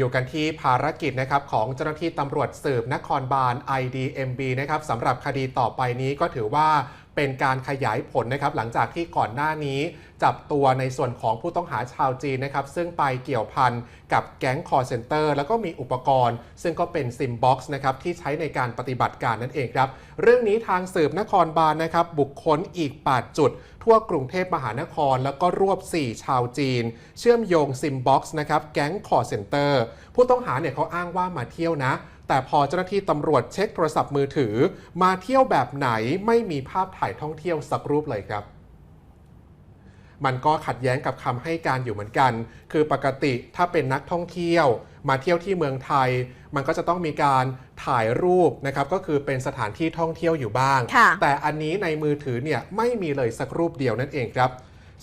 อยู่กันที่ภารกิจนะครับของเจ้าหน้าที่ตำรวจสืบนครบาล IDMB นะครับสำหรับคดีต่อไปนี้ก็ถือว่า เป็นการขยายผลนะครับหลังจากที่ก่อนหน้านี้จับตัวในส่วนของผู้ต้องหาชาวจีนนะครับซึ่งไปเกี่ยวพันกับแก๊งคอร์เซนเตอร์แล้วก็มีอุปกรณ์ ซึ่งก็เป็นซิมบ็อกซ์นะครับที่ใช้ในการปฏิบัติการนั่นเองครับ เรื่องนี้ทางสืบนครบาลนะครับ บุคคลอีก 8 จุด ทั่วกรุงเทพมหานคร แล้วก็รวบ 4 ชาวจีน เชื่อมโยงซิมบ็อกซ์นะครับแก๊งคอร์เซนเตอร์ผู้ต้องหาเนี่ยเขาอ้างว่ามาเที่ยวนะ แต่พอเจ้าหน้าที่ตำรวจเช็คโทรศัพท์มือถือ มาเที่ยวแบบไหนไม่มีภาพถ่ายท่องเที่ยวสักรูปเลยครับ มันก็ขัดแย้งกับคำให้การอยู่เหมือนกัน คือปกติถ้าเป็นนักท่องเที่ยว มาเที่ยวที่เมืองไทย มันก็จะต้องมีการถ่ายรูปนะครับ ก็คือเป็นสถานที่ท่องเที่ยวอยู่บ้างค่ะแต่อันนี้ในมือถือเนี่ยไม่มีเลยสักรูปเดียวนั่นเองครับ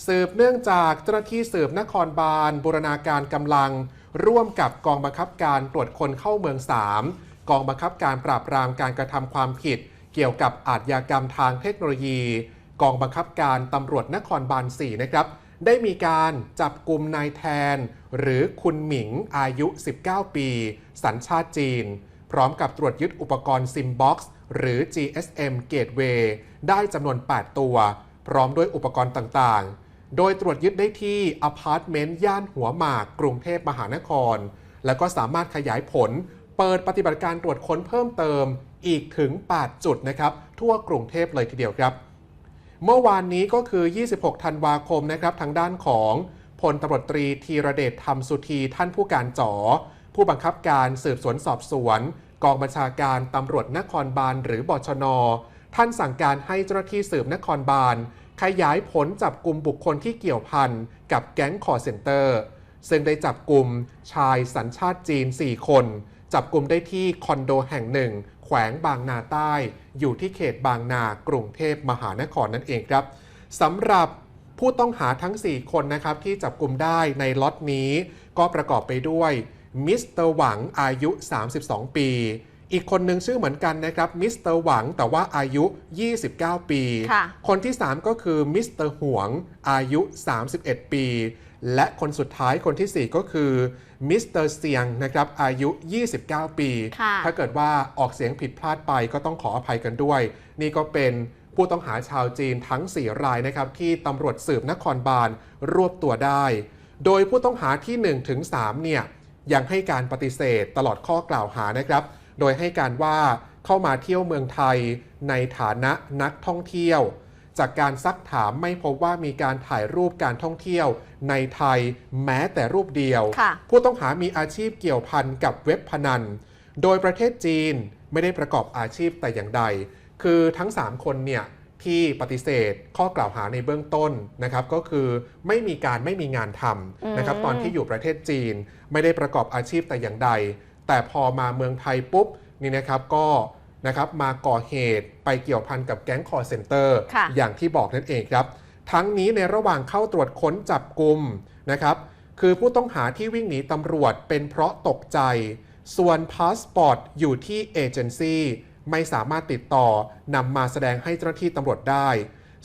สืบเนื่องจากเจ้าหน้าที่สืบนครบาลบูรณาการกำลัง ร่วมกับกองบังคับการตรวจคนเข้าเมือง 3 กองบังคับการปราบปรามการกระทำความผิด เกี่ยวกับอาชญากรรมทางเทคโนโลยี กองบังคับการตำรวจนครบาล 4 นะครับได้มีการจับกลุ่มนายแทน หรือคุณหมิงอายุ 19 ปี สัญชาติจีน พร้อมกับตรวจยึดอุปกรณ์ซิมบ็อกซ์หรือ GSM Gateway ได้จำนวน 8 ตัว พร้อมด้วยอุปกรณ์ต่างๆ โดยตรวจยึดได้ที่อพาร์ตเมนต์ย่านหัวหมาก กรุงเทพมหานคร แล้วก็สามารถขยายผล เปิดปฏิบัติการตรวจค้นเพิ่มเติมอีกถึง 8 จุดนะครับ ทั่วกรุงเทพเลยทีเดียวครับ เมื่อวานนี้ก็คือ 26 ธันวาคมนะครับ ทางด้านของพลตำรวจตรีธีรเดชธรรมสุธีท่านผู้การจอผู้บังคับการสืบสวนสอบสวน กองบัญชาการตำรวจนครบาลหรือบชน ท่านสั่งการให้เจ้าหน้าที่สืบนครบาล ขยายผลจับกลุ่มบุคคลที่เกี่ยวพันกับแก๊งคอร์เซนเตอร์ ซึ่งได้จับกลุ่มชายสัญชาติจีน 4 คน จับกลุ่มได้ที่คอนโดแห่งหนึ่ง แขวงบางนาใต้ อยู่ที่เขตบางนากรุงเทพมหานครนั่นเองครับสำหรับผู้ต้องหาทั้ง 4 คนนะครับที่จับกลุ่มได้ในล็อตนี้ ก็ประกอบไปด้วยมิสเตอร์หวังอายุ 32 ปี อีกคนหนึ่งชื่อเหมือนกันนะครับมิสเตอร์หวังแต่ว่าอายุ 29 ปีค่ะคนที่ 3 ก็คือมิสเตอร์หวงอายุ 31 ปี และคนสุดท้ายคนทีสี่4 ก็คือมิสเตอร์เซียงนะครับอายุ 29 ปีค่ะถ้าเกิดว่าออกเสียงผิดพลาดไปก็ต้องขออภัยกันด้วย นี่ก็เป็นผู้ต้องหาชาวจีนทั้ง 4 รายนะครับที่ตำรวจสืบนครบาลรวบตัวได้ โดยผู้ต้องหาที่1ถึง3เนี่ยยังให้การปฏิเสธตลอดข้อกล่าวหานะครับ โดยให้การว่าเข้ามาเที่ยวเมืองไทยในฐานะนักท่องเที่ยว จากการซักถามไม่พบว่ามีการถ่ายรูปการท่องเที่ยวในไทยแม้แต่รูปเดียวค่ะผู้ต้องหามีอาชีพเกี่ยวพันกับเว็บพนัน โดยประเทศจีนไม่ได้ประกอบอาชีพแต่อย่างใด คือทั้ง 3 คนเนี่ยที่ปฏิเสธข้อกล่าวหาในเบื้องต้นนะครับก็คือไม่มีการไม่มีงานทำนะครับอืมตอนที่อยู่ประเทศจีนไม่ได้ประกอบอาชีพแต่อย่างใด แต่พอมาเมืองไทยปุ๊บนี่นะครับก็นะครับมาก่อเหตุไปเกี่ยวพันกับแก๊งคอร์เซนเตอร์ค่ะอย่างที่บอกนั่นเองครับ ทั้งนี้ในระหว่างเข้าตรวจค้นจับกลุ่มนะครับคือผู้ต้องหาที่วิ่งหนีตำรวจเป็นเพราะตกใจ ส่วนพาสปอร์ตอยู่ที่เอเจนซี่ไม่สามารถติดต่อนำมาแสดงให้เจ้าหน้าที่ตำรวจได้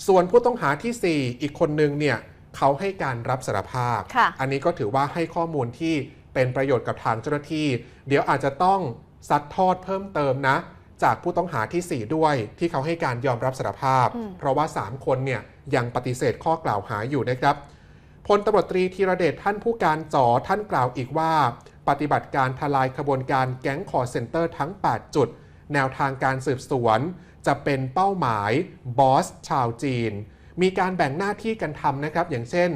ส่วนผู้ต้องหาทีสี่4 อีกคนนึงเนี่ยเขาให้การรับสารภาพค่ะอันนี้ก็ถือว่าให้ข้อมูลที่ เป็นประโยชน์กับทางเจ้าหน้าที่ เดี๋ยวอาจจะต้องซัดทอดเพิ่มเติมนะ จากผู้ต้องหาทีสี่4 ด้วยที่เขาให้การยอมรับสารภาพอืมเพราะว่า 3 คนเนี่ยยังปฏิเสธข้อกล่าวหาอยู่นะครับพลตำรวจตรีธีรเดชท่านผู้การจอท่านกล่าวอีกว่า ปฏิบัติการทลายขบวนการแก๊งคอร์เซนเตอร์ทั้ง 8 จุด แนวทางการสืบสวน จะเป็นเป้าหมายบอสชาวจีน มีการแบ่งหน้าที่กันทำนะครับ อย่างเช่น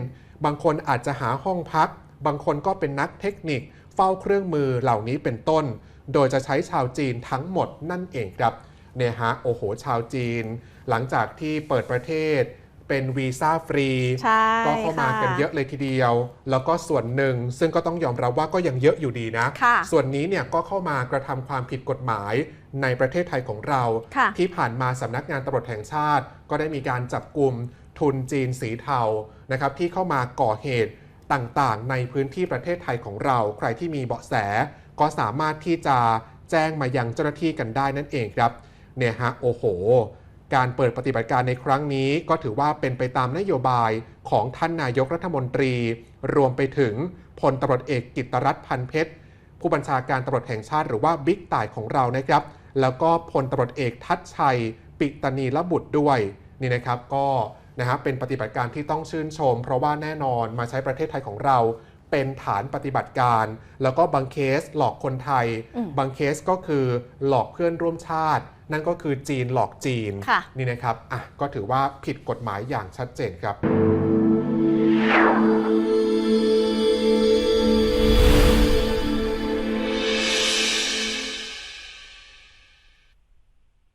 บางคนอาจจะหาห้องพัก บางคนก็เป็นนักเทคนิค เฝ้าเครื่องมือเหล่านี้เป็นต้น โดยจะใช้ชาวจีนทั้งหมดนั่นเองครับเนี่ยฮะโอ้โหชาวจีน หลังจากที่เปิดประเทศเป็นวีซ่าฟรีใช่ก็เข้ามากันเยอะเลยทีเดียว แล้วก็ส่วนหนึ่งซึ่งก็ต้องยอมรับว่าก็ยังเยอะอยู่ดีนะค่ะส่วนนี้เนี่ยก็เข้ามากระทำความผิดกฎหมายในประเทศไทยของเราค่ะที่ผ่านมาสำนักงานตำรวจแห่งชาติ ก็ได้มีการจับกลุ่มทุนจีนสีเทานะครับที่เข้ามาก่อเหตุ ต่างๆ ในพื้นที่ประเทศไทยของเรา ใครที่มีเบาะแส ก็สามารถที่จะแจ้งมายังเจ้าหน้าที่กันได้นั่นเองครับ เนี่ยฮะโอ้โห การเปิดปฏิบัติการในครั้งนี้ก็ถือว่าเป็นไปตามนโยบายของท่านนายกรัฐมนตรี รวมไปถึงพลตำรวจเอกกิตตรัฐพันเพชรผู้บัญชาการตำรวจแห่งชาติหรือว่าบิ๊กต่ายของเรานะครับ แล้วก็พลตำรวจเอกทัชชัย ปิตนีละบุตรด้วยนี่นะครับก็ นะครับเป็นปฏิบัติการที่ต้องชื่นชม เพราะว่าแน่นอนมาใช้ประเทศไทยของเราเป็นฐานปฏิบัติการ แล้วก็บางเคสหลอกคนไทย บางเคสก็คือหลอกเพื่อนร่วมชาติ นั่นก็คือจีนหลอกจีนนี่นะครับอะก็ถือว่าผิดกฎหมายอย่างชัดเจนครับ